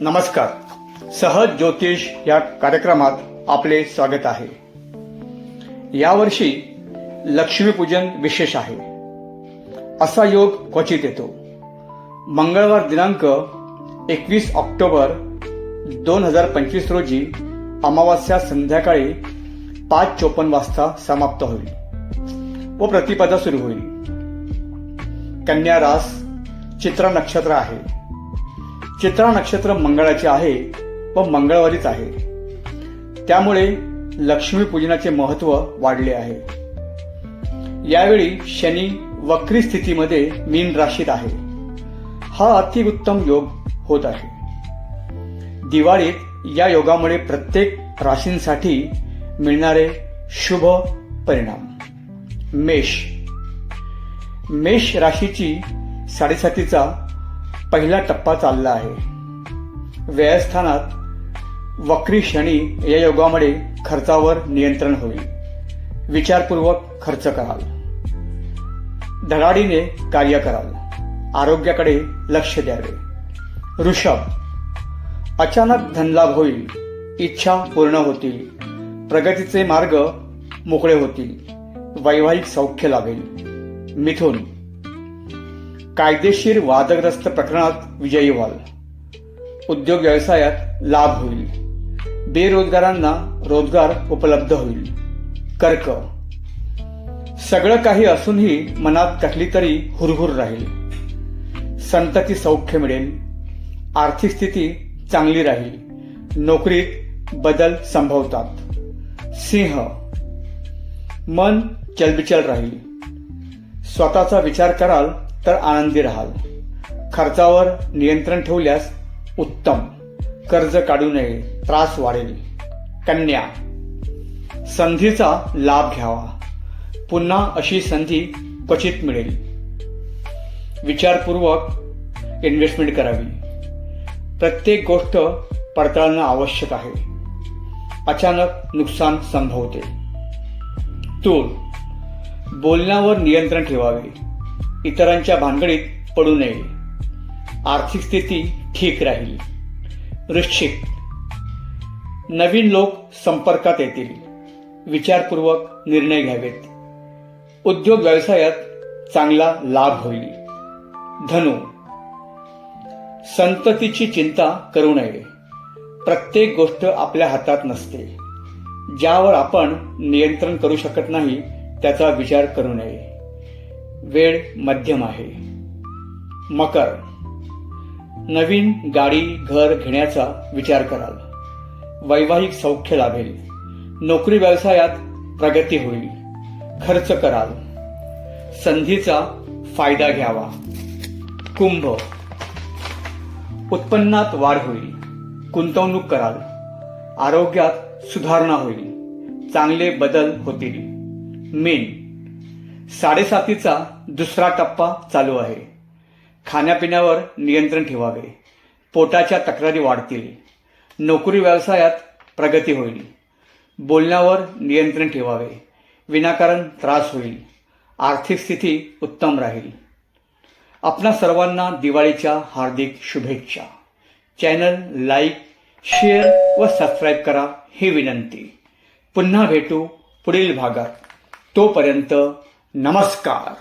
नमस्कार. सहज ज्योतिष या कार्यक्रमात आपले स्वागत आहे. यावर्षी लक्ष्मीपूजन विशेष आहे. असा योग क्वचित येतो. मंगळवार दिनांक एकवीस ऑक्टोबर दोन हजार पंचवीस रोजी अमावास्या संध्याकाळी पाच चोपन्न वाजता समाप्त होईल व प्रतिपदा सुरू होईल. कन्या रास चित्रा नक्षत्र आहे. चित्रा नक्षत्र मंगळाचे आहे व मंगळवारीच आहे. त्यामुळे लक्ष्मीपूजनाचे महत्त्व वाढले आहे. यावेळी शनी वक्री स्थितीमध्ये मीन राशीत आहे. हा अतिउत्तम योग होत आहे. दिवाळीत या योगामुळे प्रत्येक राशींसाठी मिळणारे शुभ परिणाम. मेष. मेष राशीची साडेसातीचा पहिला टप्पा चालला आहे. व्ययस्थानात वक्री शनी या योगामुळे खर्चावर नियंत्रण होईल. विचारपूर्वक खर्च कराल. धडाडीने कार्य कराल. आरोग्याकडे लक्ष द्यावे. ऋषभ. अचानक धनलाभ होईल. इच्छा पूर्ण होतील. प्रगतीचे मार्ग मोकळे होतील. वैवाहिक सौख्य लाभेल मिथुन. कायदेशीर वादग्रस्त प्रकरणात विजयी व्हाल. उद्योग व्यवसायात लाभ होईल. बेरोजगारांना रोजगार उपलब्ध होईल. कर्क. सगळं काही असूनही मनात कसली तरी हुरहुर राहील. संतती सौख्य मिळेल. आर्थिक स्थिती चांगली राहील. नोकरीत बदल संभवतात. सिंह. मन चलबिचल राहील. स्वतःचा विचार कराल तर आनंदी राहाल. खर्चावर नियंत्रण ठेवल्यास उत्तम. कर्ज काढू नये त्रास वाढेल. कन्या. संधीचा लाभ घ्यावा. पुन्हा अशी संधी क्वचित मिळेल. विचारपूर्वक इन्व्हेस्टमेंट करावी. प्रत्येक गोष्ट पडताळणं आवश्यक आहे. अचानक नुकसान संभवते. तूर. बोलण्यावर नियंत्रण ठेवावे. इतरांच्या भानगडीत पडू नये. आर्थिक स्थिती ठीक राहील. वृश्चिक. नवीन लोक संपर्कात येतील. विचारपूर्वक निर्णय घ्यावेत. उद्योग व्यवसायात चांगला लाभ होईल. धनु. संततीची चिंता करू नये. प्रत्येक गोष्ट आपल्या हातात नसते. ज्यावर आपण नियंत्रण करू शकत नाही त्याचा विचार करू नये. वेळ मध्यम आहे. मकर. नवीन गाडी घर घेण्याचा विचार कराल. वैवाहिक सौख्य लाभेल. नोकरी व्यवसायात प्रगती होईल. खर्च कराल. संधीचा फायदा घ्यावा. कुंभ. उत्पन्नात वाढ होईल. गुंतवणूक कराल. आरोग्यात सुधारणा होईल. चांगले बदल होतील. मेन. साडेसातीचा दुसरा टप्पा चालू आहे. खाण्यापिण्यावर नियंत्रण ठेवावे. पोटाच्या तक्रारी वाढतील. नोकरी व्यवसायात प्रगती होईल. बोलण्यावर नियंत्रण ठेवावे. विनाकारण त्रास होईल. आर्थिक स्थिती उत्तम राहील. आपणा सर्वांना दिवाळीच्या हार्दिक शुभेच्छा. चॅनल लाईक शेअर व सबस्क्राईब करा ही विनंती. पुन्हा भेटू पुढील भागात. तोपर्यंत नमस्कार.